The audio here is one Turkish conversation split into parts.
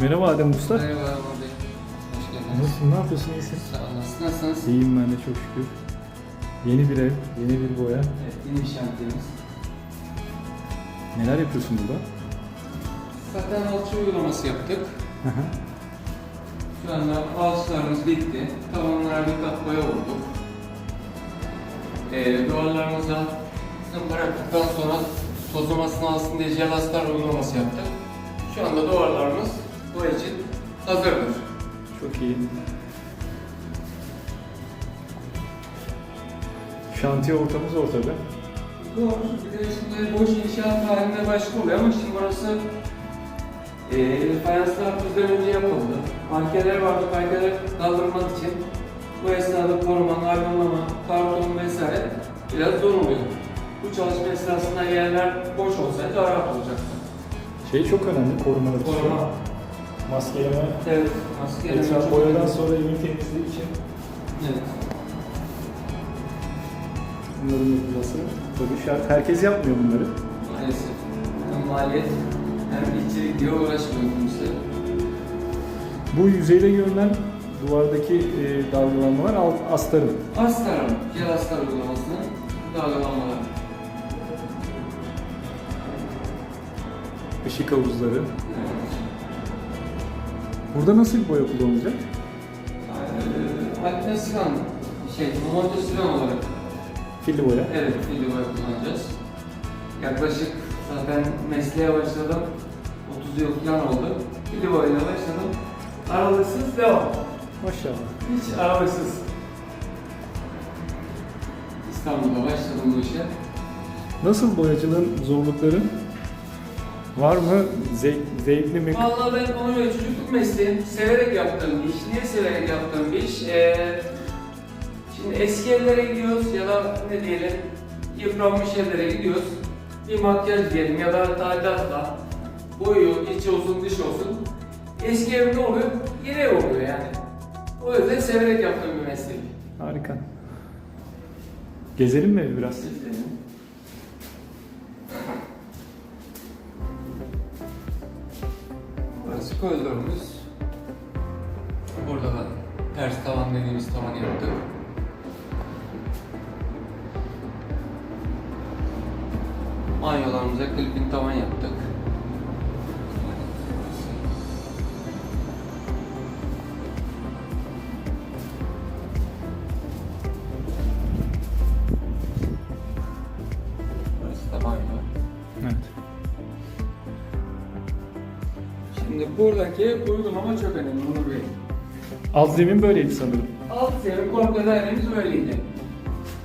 Merhaba Adem Usta. Merhaba abi. Hoş geldiniz. Nasılsın? Ne yapıyorsun? İyisin? Sağ olasın. Nasılsınız? İyiyim ben de çok şükür. Yeni bir ev, yeni bir boya. Evet, yeni bir şantiyemiz. Neler yapıyorsun burada? Zaten alçı uygulaması yaptık. Şu anda alçılarımız bitti. Tavanlara bir kat boya vurduk. Ee, duvarlarımıza zımpara yaptıktan sonra tozumasını alsın diye jel astar uygulaması yaptık. Şu anda duvarlarımız bu için hazırdır. çok iyi. Şantiye ortamımız ortada. Doğru. Bir de şimdi boş inşaat halinde başka oluyor ama şimdi burası e, fayanslar bizden önce yapıldı. Parkeler vardı, parkeler kaldırmak için bu esnada koruma, naylonlama, karton vesaire biraz zor oluyor. Bu çalışma esnasında yerler boş olsaydı rahat olacaktı. Şey çok önemli, korumalı. Koruma, Maskeleme. evet, maskeyle Etraf boyadan sonra evin temizliği için Evet. bunların yapılması tabii şart. Herkes yapmıyor bunları. Maalesef. Hem maliyet hem içerik diye uğraşmıyor kimse. Bu yüzeyde görülen duvardaki e, dalgalanmalar alt astarın. Astar, gel astar uygulamasının dalgalanmaları. ışık havuzları. Evet. Burada nasıl bir boya kullanılacak? Ee, Alpesiran, şey, Montesiran olarak Filli boya. evet video boya kullanacağız. Yaklaşık zaten mesleğe başladım. 30 yıl falan oldu. Video boyayla başladım. Aralıksız devam. Maşallah. Hiç aralıksız. İstanbul'da başladım bu işe. Nasıl boyacılığın zorlukları? Var mı? Zevk, zevkli mi? Vallahi ben onu böyle çocukluk mesleğim, severek yaptığım bir iş. Niye severek yaptığım bir iş? Ee, şimdi eski evlere gidiyoruz ya da ne diyelim, yıpranmış evlere gidiyoruz. Bir makyaj diyelim ya da tadilatla boyu, içi olsun, dış olsun. Eski ev ne oluyor? Yeni ev oluyor yani. O yüzden severek yaptığım bir meslek. Harika. Gezelim mi biraz? Burası koridorumuz. Burada da ters tavan dediğimiz tavan yaptık. Banyolarımıza klipin tavan yaptık. Buradaki uygulama çok önemli Onur Bey. Alt zemin böyleydi sanırım. Alt zemin komple dairemiz böyleydi.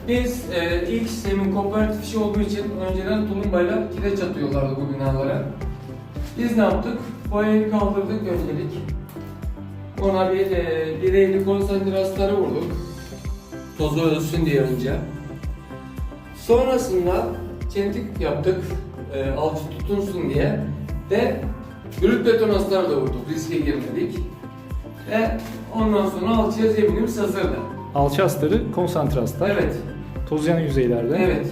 Biz e, ilk sistemin kooperatif işi olduğu için önceden tulumbayla kireç atıyorlardı bu binalara. Biz ne yaptık? Boyayı kaldırdık öncelik. Ona bir e, bireyli konsantrasları vurduk. Tozu ölsün diye önce. Sonrasında çentik yaptık. E, alçı tutunsun diye. Ve brüt beton astarı da vurduk. Riske girmedik. Ve ondan sonra alçıya zeminimiz hazırdı. Alçı astarı, konsantre astar. Evet. Tozyan yüzeylerde. Evet.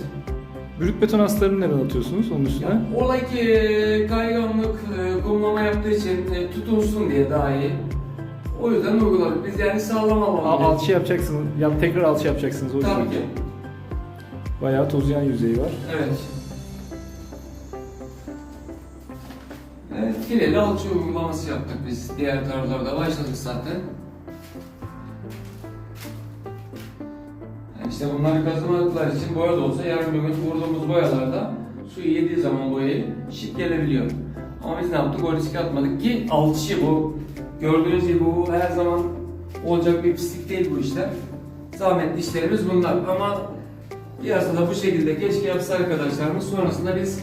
Brüt beton astarını neden atıyorsunuz onun üstüne? Ya, olay ki e, kayganlık e, kumlama yaptığı için e, tutunsun diye daha iyi. O yüzden uyguladık. Biz yani sağlam Al, alalım. alçı yapacaksınız. Ya tekrar alçı yapacaksınız o yüzden. Tabii ki. Bayağı tozyan yüzeyi var. Evet. Evet, fileli alçı uygulaması yaptık biz. Diğer taraflarda başladık zaten. Yani İşte bunları kazımadıkları için boya da olsa yarın bir gün vurduğumuz boyalarda su yediği zaman boyayı şık gelebiliyor. Ama biz ne yaptık? O riski atmadık ki alçı bu. Gördüğünüz gibi bu her zaman olacak bir pislik değil bu işler. Zahmetli işlerimiz bunlar ama piyasada bu şekilde keşke yapsa arkadaşlarımız sonrasında biz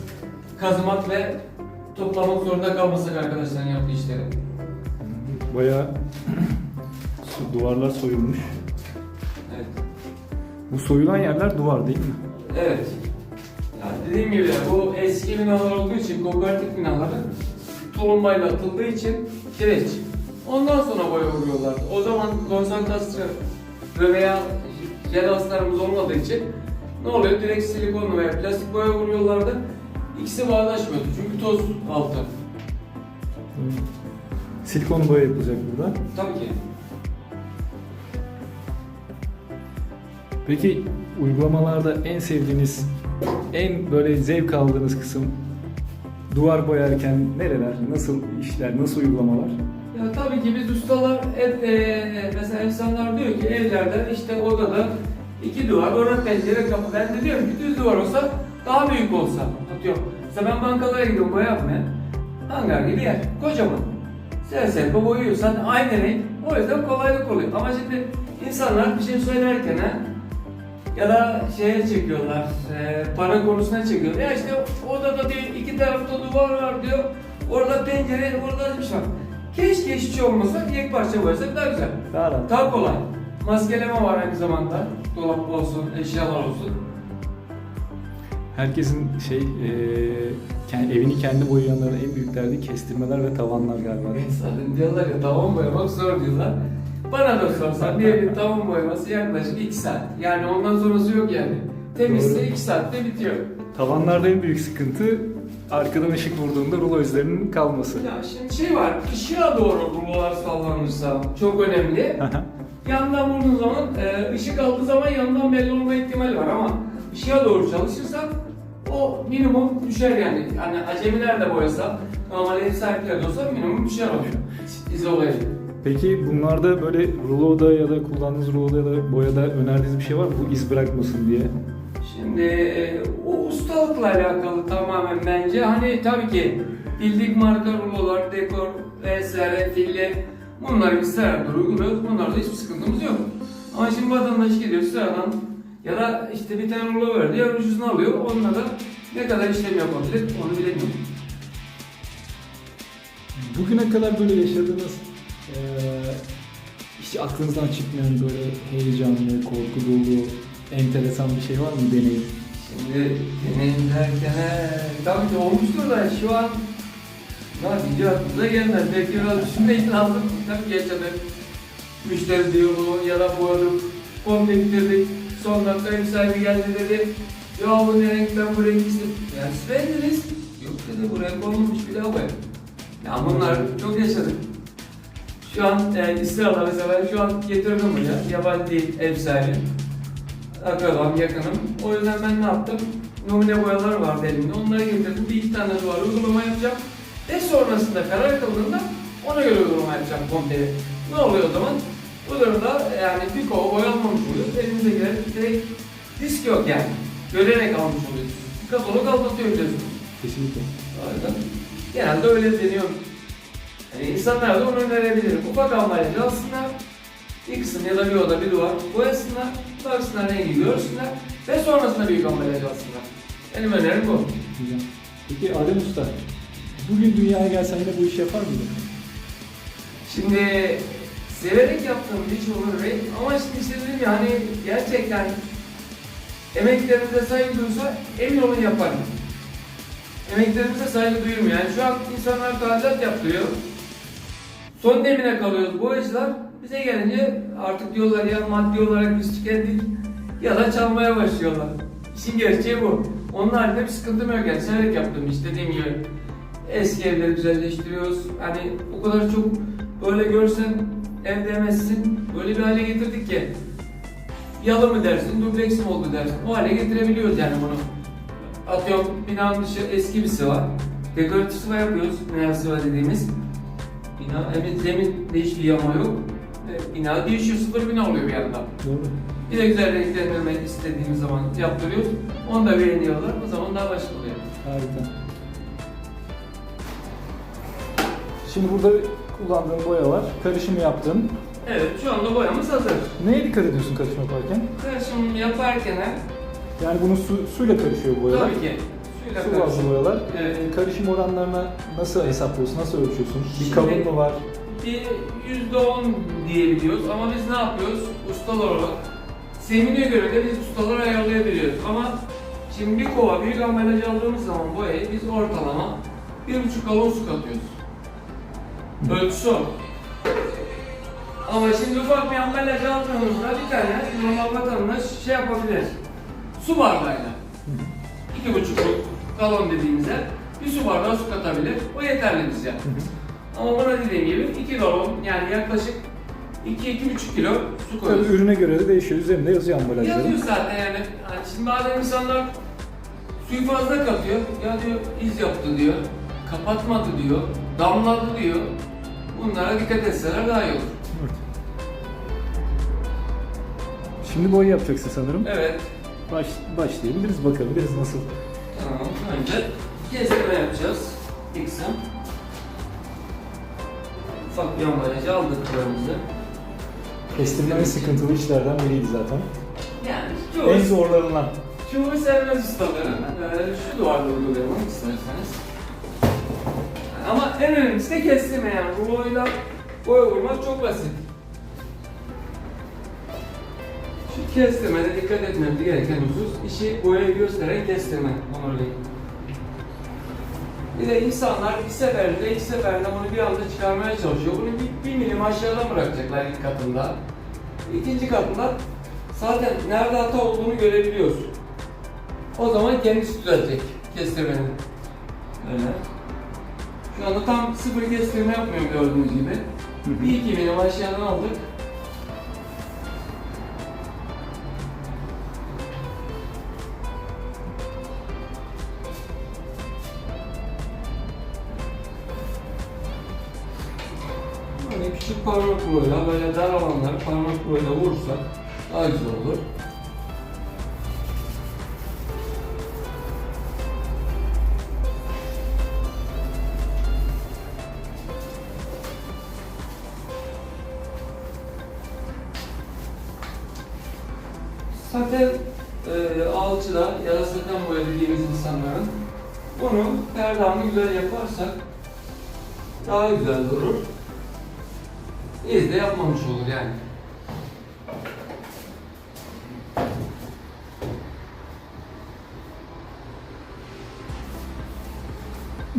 kazımak ve toplamak zorunda kalmasak arkadaşların yaptığı işleri. Bayağı su- duvarlar soyulmuş. Evet. Bu soyulan yerler duvar değil mi? Evet. Yani dediğim gibi bu eski binalar olduğu için kooperatif binaları tulumbayla atıldığı için kireç. Ondan sonra boya vuruyorlar. O zaman konsantrasyon veya jel astarımız olmadığı için ne oluyor? Direkt silikonlu veya plastik boya vuruyorlardı. İkisi bağdaşmıyordu çünkü toz altı. Silikon boya yapılacak burada. Tabii ki. Peki uygulamalarda en sevdiğiniz, en böyle zevk aldığınız kısım duvar boyarken nereler, nasıl işler, nasıl uygulamalar? Ya tabii ki biz ustalar ev, e, mesela insanlar diyor ki evlerde işte odada iki duvar, orada pencere kapı. Ben de diyorum ki düz duvar olsa daha büyük olsa. Atıyorum. Mesela ben bankalara gidiyorum boya yapmaya. Hangar gibi yer. Kocaman. Sen boyuyorsan aynı renk. O yüzden kolaylık oluyor. Ama şimdi insanlar bir şey söylerken ha, ya da şeye çekiyorlar, e, para konusuna çekiyorlar. Ya işte odada diyor iki tarafta duvar var diyor. Orada pencere, orada bir şey var. Keşke şey olmasa, tek parça boyasak daha güzel. Daha. Daha kolay. Maskeleme var aynı zamanda. Dolap olsun, eşyalar olsun. Herkesin şey, e, kendi, evini kendi boyayanların en büyük derdi kestirmeler ve tavanlar galiba değil mi? Zaten diyorlar ya tavan boyamak zor diyorlar. Bana da sorsan bir evin tavan boyaması yaklaşık 2 saat. Yani ondan sonrası yok yani. Temizse Doğru. 2 saatte bitiyor. Tavanlarda en büyük sıkıntı arkadan ışık vurduğunda rulo izlerinin kalması. Ya şimdi şey var, ışığa doğru rulolar sallanırsa çok önemli. Yandan vurduğun zaman, e, ışık aldığı zaman yandan belli olma ihtimali var ama ışığa doğru çalışırsan o minimum düşer yani. Hani acemiler de boyasa, normal ev sahipleri de olsa minimum düşer oluyor. İzole Peki bunlarda böyle ruloda ya da kullandığınız ruloda ya da boyada önerdiğiniz bir şey var mı? Bu iz bırakmasın diye. Şimdi e, o ustalıkla alakalı tamamen bence hani tabii ki bildik marka rulolar, dekor vesaire, fille bunları biz sıradan uyguluyoruz. Bunlarda hiçbir sıkıntımız yok. Ama şimdi vatandaş gidiyor sıradan ya da işte bir tane rulo verdi, ya ucuzunu alıyor. Onunla da ne kadar işlem yapabilir onu bilemiyorum. Bugüne kadar böyle yaşadığınız eee hiç aklınızdan çıkmayan böyle heyecanlı, korku dolu, enteresan bir şey var mı deneyim? Şimdi deneyim derken he, tabii ki olmuştur da şu an ya video aklımıza gelmez. Belki biraz düşünmek lazım. Tabii yaşadık. Müşteri diyaloğu ya da boyadık. Komple bitirdik. Son dakika ev sahibi geldi dedi. Ya bu ne renk ben bu renk istedim. Yani siz beğendiniz. Yok dedi buraya konulmuş bir daha boya. Ya bunlar çok yaşadık. Şu an e, İsrail'da mesela ben şu an getirdim buraya. Yabancı değil ev sahibi akrabam, yakınım. O yüzden ben ne yaptım? Numune boyalar vardı elimde. Onları getirdim. Bir iki tane duvar uygulama yapacağım. Ve sonrasında karar kıldığında ona göre uygulama yapacağım komple. Ne oluyor o zaman? Bu durumda yani bir kova boyanmamış oluyor. Elimizdekiler direkt disk yok yani. Görerek almış oluyoruz. Katalog aldatıyor biliyorsunuz. Kesinlikle. Yüzden genelde öyle deniyor. Yani insanlara da onu önerebilirim. Ufak ambalajı alsınlar. Bir kısım ya da bir oda bir duvar boyasınlar. Baksınlar rengi görsünler. Ve sonrasında büyük ambalaj alsınlar. Benim önerim bu. Güzel. Peki Adem Usta, bugün dünyaya gelsen yine bu işi yapar mıydın? Şimdi severek yaptığım bir iş olur renk ama şimdi işte dedim ya hani gerçekten emeklerimize saygı duysa emin olun yaparım. Emeklerimize saygı duyuyorum yani şu an insanlar tadilat yaptırıyor. Son demine kalıyoruz boyacılar. Bize gelince artık diyorlar ya maddi olarak biz tükettik ya da çalmaya başlıyorlar. İşin gerçeği bu. Onun haricinde bir sıkıntım yok yani severek yaptığım iş dediğim gibi. Eski evleri güzelleştiriyoruz. Hani o kadar çok böyle görsen ev demezsin. Böyle bir hale getirdik ki. Yalı mı dersin, dubleks mi oldu dersin. O hale getirebiliyoruz yani bunu. Atıyorum binanın dışı eski bir sıva. Dekoratif sıva yapıyoruz. Bina sıva dediğimiz. Bina, evet zemin değişikliği ama yok. E, Bina değişiyor, sıfır bina oluyor bir yandan. Doğru. Bir de güzel renklendirme istediğimiz zaman yaptırıyoruz. Onu da beğeniyorlar. O zaman daha başka oluyor. Harika. Şimdi burada kullandığın boyalar, karışımı yaptın. Evet, şu anda boyamız hazır. Neye dikkat ediyorsun karışım yaparken? Karışım yaparken Yani bunun su, suyla karışıyor bu boyalar. tabii ki suyla Su bazlı boyalar. Evet. Ee, Karışım oranlarına nasıl hesaplıyorsun, nasıl ölçüyorsun? Bir kavun mu var? Bir yüzde on diyebiliyoruz ama biz ne yapıyoruz? Ustalar olarak semine göre de biz ustalar ayarlayabiliyoruz ama şimdi bir kova büyük ambalaj aldığımız zaman boyayı biz ortalama bir buçuk galon su katıyoruz. Ölçüsü o. Ama şimdi ufak bir ambalaj aldığımızda bir tane normal vatandaş şey yapabilir. Su bardağıyla. iki buçukluk galon dediğimizde bir su bardağı su katabilir. O yeterli bize. Ama buna dediğim gibi 2 galon yani yaklaşık 2-2,5 kilo su Tabii koyuyoruz. ürüne göre de değişiyor. Üzerinde yazıyor ambalajları. Yazıyor zaten yani. yani şimdi bazen insanlar suyu fazla katıyor. Ya diyor iz yaptı diyor. Kapatmadı diyor. Damladı diyor. Bunlara dikkat etseler daha iyi olur. Evet. Şimdi boy yapacaksın sanırım. Evet. Baş, başlayabiliriz bakabiliriz nasıl. Tamam. Önce kestirme yapacağız. İksem. Ufak bir ambalajı aldık kıvamızı. Kestirme en sıkıntılı işlerden biriydi zaten. Yani çoğu, En zorlarından. çoğu sevmez ustaların. Ee, şu duvarda uygulayalım isterseniz. En önemlisi de kestirme yani. Ruloyla boya vurmak çok basit. Şu kestirmede dikkat etmemiz gereken husus işi boyayı gösteren kestirme. Onur Bey. Bir de insanlar bir seferinde, iki seferinde bunu bir anda çıkarmaya çalışıyor. Bunu bir, bir milim aşağıdan bırakacaklar ilk katında. İkinci katında zaten nerede hata olduğunu görebiliyorsun. O zaman kendisi düzelecek kestirmenin. Öyle. Anda tam sıfır kestirme yapmıyorum gördüğünüz gibi. Bir iki milim aşağıdan aldık. Hani küçük parmak boyuyla böyle dar alanları parmak boyuyla vurursak daha güzel olur. Güzel yaparsak daha güzel durur. İz de yapmamış olur yani.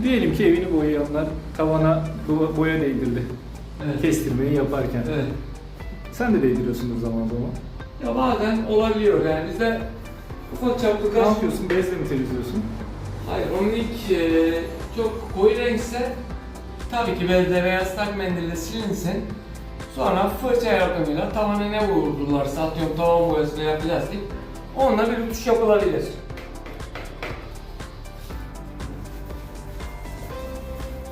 Diyelim ki evini boyayanlar tavana bo- boya değdirdi. Evet. Kestirmeyi yaparken. Evet. Sen de değdiriyorsundur zaman zaman. Ya bazen olabiliyor yani bizde ufak çaplı Ne yapıyorsun? Bezle mi temizliyorsun? Hayır onun ilk e, çok koyu renkse tabii ki bezle veya ıslak mendille silinsin. Sonra fırça yardımıyla tavana ne vurdularsa atıyorum tavan boyası veya plastik onunla bir tuş yapılabilir.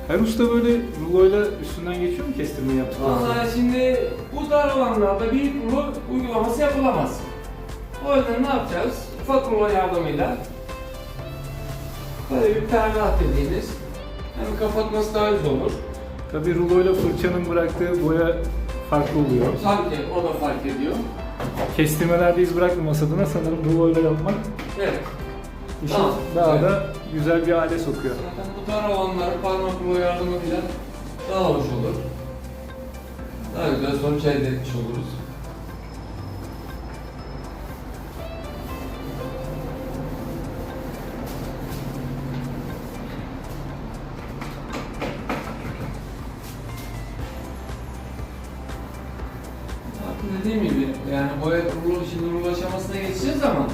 Her usta böyle ruloyla üstünden geçiyor mu kestirmeyi sonra? Vallahi şimdi bu dar alanlarda bir rulo uygulaması yapılamaz. O yüzden ne yapacağız? Ufak rulo yardımıyla böyle bir pervah dediğimiz hem kapatması daha güzel olur. Tabii ruloyla fırçanın bıraktığı boya farklı oluyor. Sanki o da fark ediyor. Kestirmelerde iz bırakmaması adına sanırım ruloyla yapmak Evet. işi Tamam, daha da güzel bir hale sokuyor. Zaten bu dar alanları parmak rulo yardımıyla daha hoş olur. Daha güzel sonuç elde etmiş oluruz. Dediğim gibi yani boya rulo şimdi rulo aşamasına geçeceğiz ama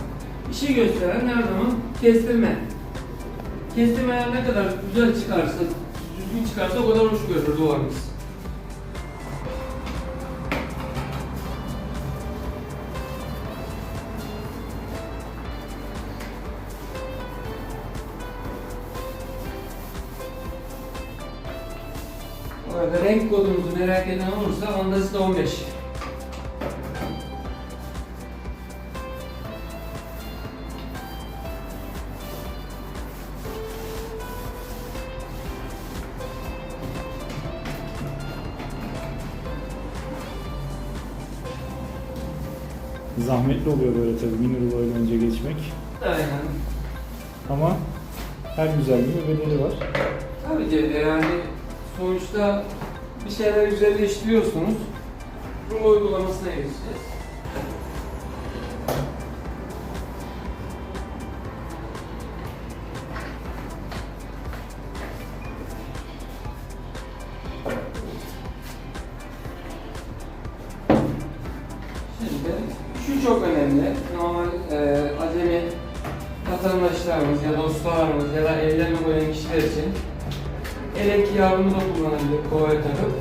işi gösteren her zaman kestirme. Kestirme eğer ne kadar güzel çıkarsa, düzgün çıkarsa o kadar hoş görünür duvarımız. Arada renk kodumuzu merak eden olursa Andazita 15. Zahmetli oluyor böyle tabii mini ruloyla önce geçmek. Aynen. Ama her güzelliğin bir bedeli var. Tabii ki yani sonuçta bir şeyler güzelleştiriyorsunuz. Rulo uygulamasına geçeceğiz. Da kullanabilir kovaya takıp.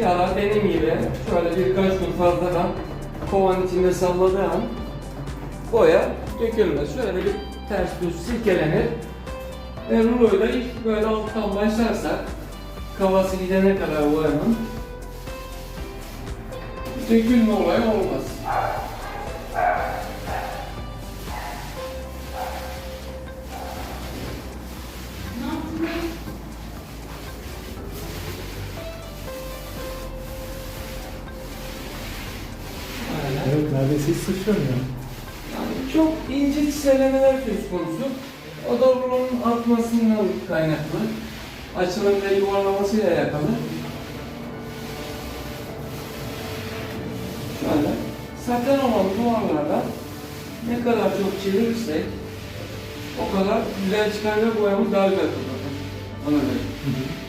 Ya da gibi şöyle birkaç gün fazladan kovanın içinde salladığı an boya dökülmez. Şöyle bir ters düz silkelenir. Ve ruloyu da ilk böyle alttan başlarsak kavası gidene kadar boyanın dökülme olayı olmaz. Hiç sıçramıyor. Yani çok ince çizelemeler söz konusu. O da rulonun artmasından kaynaklı. Açılım ve yuvarlamasıyla alakalı. Şöyle. Saten olan duvarlarda ne kadar çok çevirirsek o kadar güzel çıkar ve boyamız daha güzel kapatır. Ona göre.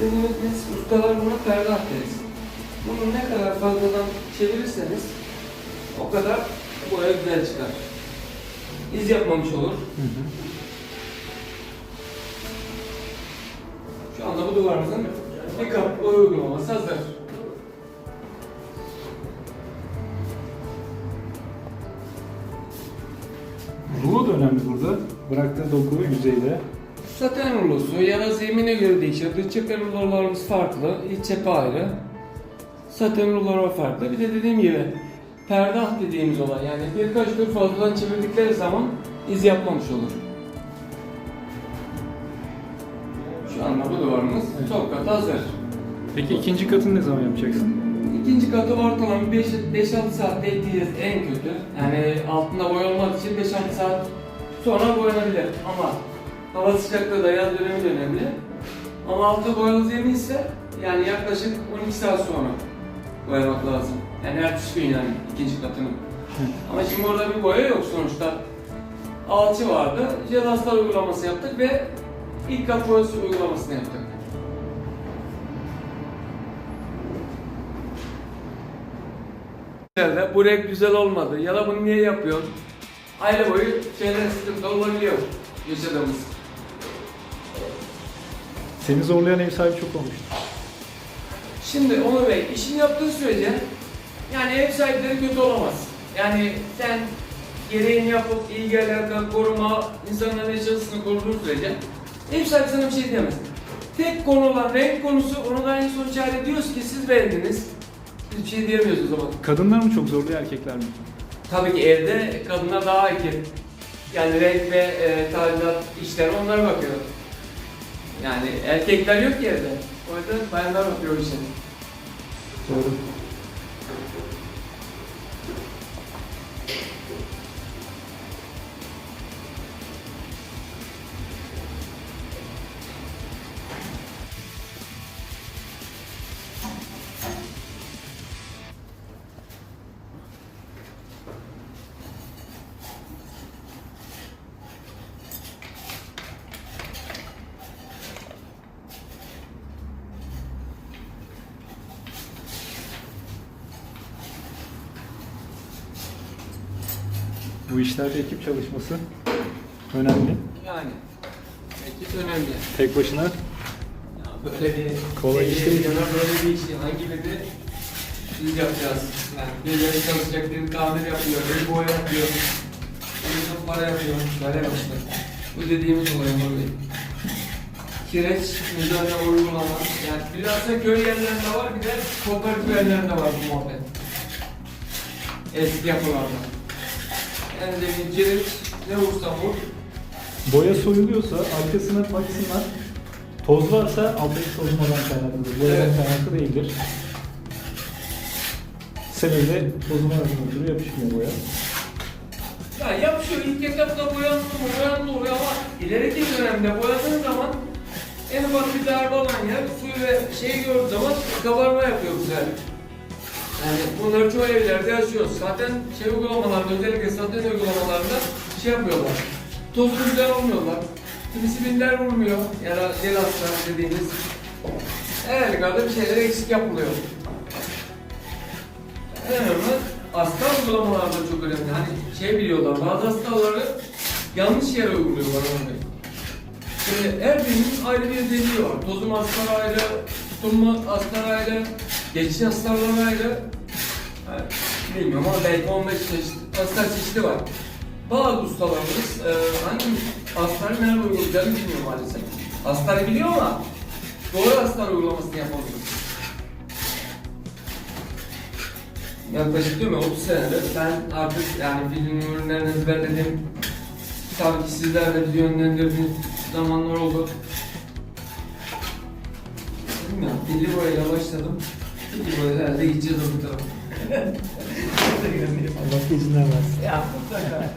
Dediğimiz biz ustalar buna ferdah deriz. Bunu ne kadar fazladan çevirirseniz o kadar boya güzel çıkar. İz yapmamış olur. Şu anda bu duvarımızın bir kat boya uygulaması hazır. Rulo da önemli burada. Bıraktığı doku yüzeyde. Saten rulosu ya da zemine göre değişir. Dış cephe rulolarımız farklı, iç cephe ayrı. Saten rulolar farklı. Bir de dediğim gibi perdah dediğimiz olay yani birkaç tur fazladan çevirdikleri zaman iz yapmamış olur. Şu anda bu duvarımız Evet. çok kat hazır. Peki ikinci katını ne zaman yapacaksın? İkinci katı ortalama 5-6 saatte ekleyeceğiz en kötü. Yani altında boya olmak için 5-6 saat sonra boyanabilir ama hava sıcaklığı da yaz dönemi de önemli. Ama altı boyalı zemin ise yani yaklaşık 12 saat sonra boyamak lazım. Yani ertesi gün yani ikinci katını. Ama şimdi orada bir boya yok sonuçta. Alçı vardı, jelastar uygulaması yaptık ve ilk kat boyası uygulamasını yaptık. Bu renk güzel olmadı ya da bunu niye yapıyorsun? Aile boyu şeyler sıkıntı olabiliyor yaşadığımız. Seni zorlayan ev sahibi çok olmuş. Şimdi Onur Bey işini yaptığı sürece yani ev sahipleri kötü olamaz. Yani sen gereğini yapıp ilgi alaka, koruma, insanların yaşantısını koruduğun sürece ev sahibi sana bir şey diyemez. Tek konu olan renk konusu onu da en son çare diyoruz ki siz beğendiniz. Biz bir şey diyemiyoruz o zaman. Kadınlar mı çok zorluyor erkekler mi? Tabii ki evde kadınlar daha hakim. Yani renk ve e, tadilat işleri onlar bakıyor. Yani erkekler yok ki. O yüzden bayanlar bakıyor işe. Doğru. Bu işlerde ekip çalışması önemli. Yani ekip önemli. Tek başına Ya böyle bir Kolay iş değil. Ya da böyle bir işi hangi birini biz yapacağız. Yani birileri çalışacak, biri tamir yapıyor, biri boya yapıyor, biri de para yapıyor, böyle yapmışlar. Bu dediğimiz olay Onur Bey. Kireç müdahale uygulama. Yani bilhassa köy yerlerinde var, bir de kooperatif yerlerinde var bu muhabbet. Eski yapılarda. Yani demin kireç ne vursa vur, boya soyuluyorsa arkasına baksınlar. Toz varsa alttaki tozmadan kaynaklıdır. Boyadan Evet. kaynaklı değildir. Sebebi tozuma ötürü yapışmıyor boya. Ya yapışıyor ilk etapta boyandı mı boyandı oluyor ama ileriki dönemde boyadığın zaman En ufak bir darbe alan yer suyu ve şeyi gördüğü zaman kabarma yapıyor bu sefer. Yani bunları çoğu evlerde yaşıyoruz. Zaten şey uygulamalarda, özellikle satın uygulamalarında şey yapıyorlar. Tozlu güzel olmuyorlar. Kimisi binder vurmuyor. Yani gel hasta dediğimiz. Her halükarda bir şeyler eksik yapılıyor. En önemli hasta uygulamalarda çok önemli. Hani şey biliyorlar, bazı hastaları yanlış yere uyguluyorlar onu. Şimdi her birinin ayrı bir özelliği var. Tozum hastaları ayrı, tutunma hastaları ayrı, geçici hastaları ayrı. Yani bilmiyorum ama belki 15 çeşit hasta çeşidi var. Bazı ustalarımız e, hangi hastanın nerede uygulayacağını bilmiyor maalesef. Hastane biliyor ama doğru hastane uygulamasını yapamıyor. Yaklaşık değil mi 30 senedir ben artık yani film ürünlerini ezberledim. Tabii ki sizler de bizi yönlendirdiğiniz zamanlar oldu. Bilmiyorum, dilli boyayla başladım. Boyayla herhalde gideceğiz öbür tarafa. Allah gecinden versin. ya mutlaka.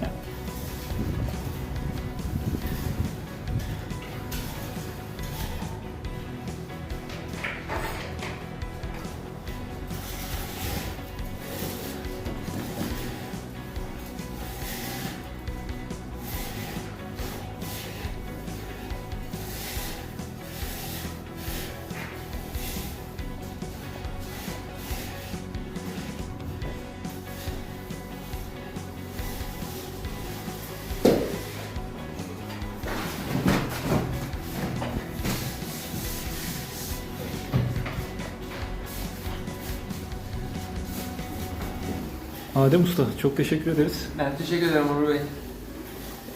Adem Usta çok teşekkür ederiz. Ben teşekkür ederim Onur Bey.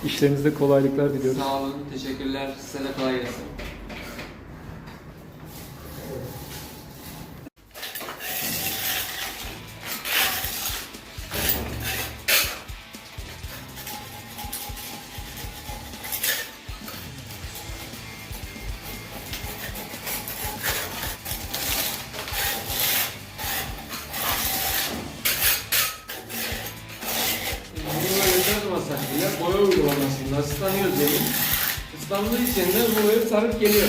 İşlerinizde kolaylıklar diliyoruz. Sağ olun, teşekkürler. Size de kolay gelsin. Uygulamasında ıslanıyor zemin. Islandığı için de boya sarıp geliyor.